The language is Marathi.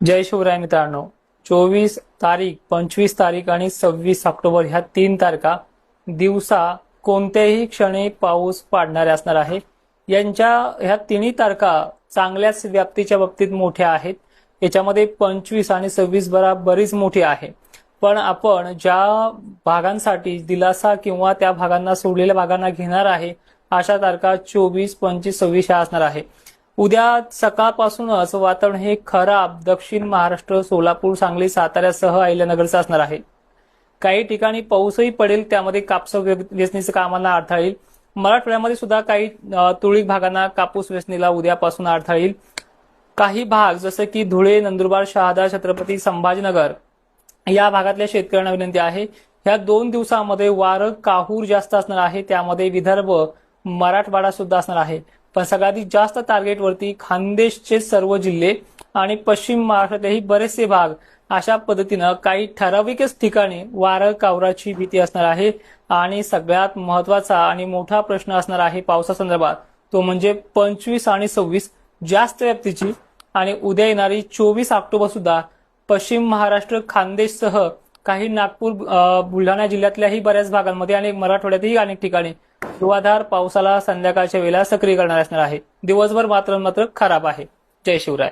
जय शिवराय मित्रांनो. चोवीस तारीख पंचवीस तारीख आणि सव्वीस ऑक्टोबर ह्या तीन तारखा दिवसा कोणत्याही क्षणी पाऊस पाडणारे असणार आहे. यांच्या ह्या तिन्ही तारखा चांगल्याच व्याप्तीच्या बाबतीत मोठ्या आहेत. याच्यामध्ये पंचवीस आणि सव्वीस बरा बरीच मोठी आहे. पण आपण ज्या भागांसाठी दिलासा किंवा त्या भागांना सोडलेल्या भागांना घेणार आहे अशा तारखा चोवीस पंचवीस सव्वीस ह्या असणार आहे. उद्या सकाळपासूनच वातावरण हे खराब दक्षिण महाराष्ट्र सोलापूर सांगली साताऱ्यासह अहिल्यानगरचं असणार आहे. काही ठिकाणी पाऊसही पडेल त्यामध्ये कापस वेचणीचं कामांना अडथळा येईल मराठवाड्यामध्ये सुद्धा काही तुळीक भागांना कापूस वेचणीला उद्यापासून अडथळा येईल काही भाग जसं की धुळे नंदुरबार शहादा छत्रपती संभाजीनगर या भागातल्या शेतकऱ्यांना विनंती आहे ह्या दोन दिवसामध्ये वारं काहूर जास्त असणार आहे त्यामध्ये विदर्भ मराठवाडा सुद्धा असणार आहे. पण सगळ्यात जास्त टार्गेटवरती खानदेशचे सर्व जिल्हे आणि पश्चिम महाराष्ट्रातलेही बरेचसे भाग अशा पद्धतीनं काही ठराविकच ठिकाणी वारं कावराची भीती असणार आहे. आणि सगळ्यात महत्त्वाचा आणि मोठा प्रश्न असणार आहे पावसासंदर्भात. तो म्हणजे पंचवीस आणि सव्वीस जास्त व्याप्तीची आणि उद्या येणारी चोवीस ऑक्टोबर सुद्धा पश्चिम महाराष्ट्र खानदेशसह काही नागपूर बुलढाणा जिल्ह्यातल्याही बऱ्याच भागांमध्ये आणि मराठवाड्यातही अनेक ठिकाणी धुवाधार पावसाला संध्याकाळच्या वेळेला सक्रिय करणार असणार आहे. दिवसभर मात्र मात्र खराब आहे. जय शिवराय.